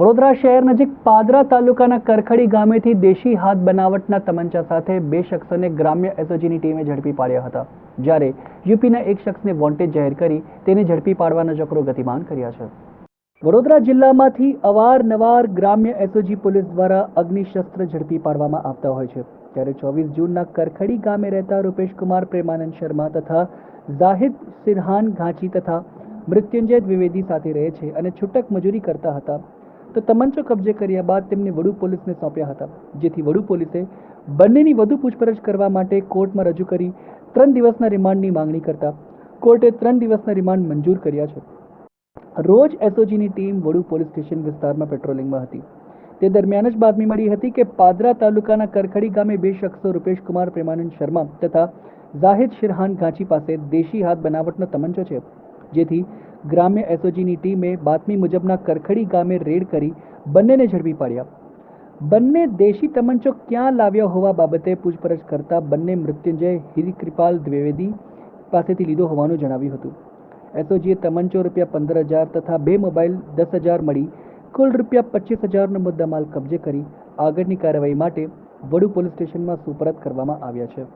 વડોદરા શહેર નજીક પાદરા તાલુકાના કરખડી ગામેથી દેશી હાથ બનાવટના તમંચા સાથે બે શખ્સોને ગ્રામ્ય એસઓજીની ટીમે ઝડપી પાડ્યા હતા, જ્યારે યુપીના એક શખ્સને વોન્ટેડ જાહેર કરી તેને ઝડપી પાડવાના ચક્રો ગતિમાન કર્યા છે. વડોદરા જિલ્લામાંથી અવારનવાર ગ્રામ્ય એસઓજી પોલીસ દ્વારા અગ્નિશસ્ત્ર ઝડપી પાડવામાં આવતા હોય છે, ત્યારે ચોવીસ જૂનના કરખડી ગામે રહેતા રૂપેશકુમાર પ્રેમાનંદ શર્મા તથા જાહિદ સિરહાન ઘાંચી તથા મૃત્યુંજય દ્વિવેદી સાથે રહે છે અને છૂટક મજૂરી કરતા હતા. તો તમંચો કબજે કર્યા બાદ તેમને વડુ પોલીસને સોંપ્યા હતા, જેથી વડુ પોલીસે બંનેની વધુ પૂછપરછ કરવા માટે કોર્ટમાં રજૂ કરી ત્રણ દિવસના રિમાન્ડની માંગણી કરતા, કોર્ટે ત્રણ દિવસના રિમાન્ડ મંજૂર કર્યા છે. રોજ એસઓજીની ટીમ વડુ પોલીસ સ્ટેશન વિસ્તારમાં પેટ્રોલિંગમાં હતી. તે દરમિયાન જ બાતમી મળી હતી કે પાદરા તાલુકાના કરખડી ગામે બે શખ્સો રૂપેશ કુમાર પ્રેમાનંદ શર્મા તથા ઝાહિદ શિરહાન ઘાંચી પાસે દેશી હાથ બનાવટનો તમંચો છે, જેથી ગ્રામ્ય એસઓજીની ટીમે બાતમી મુજબના કરખડી ગામે રેડ કરી બંનેને ઝડપી પાડ્યા. બંને દેશી તમંચો ક્યાં લાવ્યા હોવા બાબતે પૂછપરછ કરતા બંને મૃત્યુંજય હિરિકૃપાલ દ્વિવેદી પાસેથી લીધો હોવાનું જણાવ્યું હતું. એસઓજીએ તમંચો રૂપિયા પંદર હજાર તથા બે મોબાઈલ દસ હજાર મળી કુલ રૂપિયા પચીસ હજારનો મુદ્દામાલ કબજે કરી આગળની કાર્યવાહી માટે વડુ પોલીસ સ્ટેશનમાં સુપરત કરવામાં આવ્યા છે.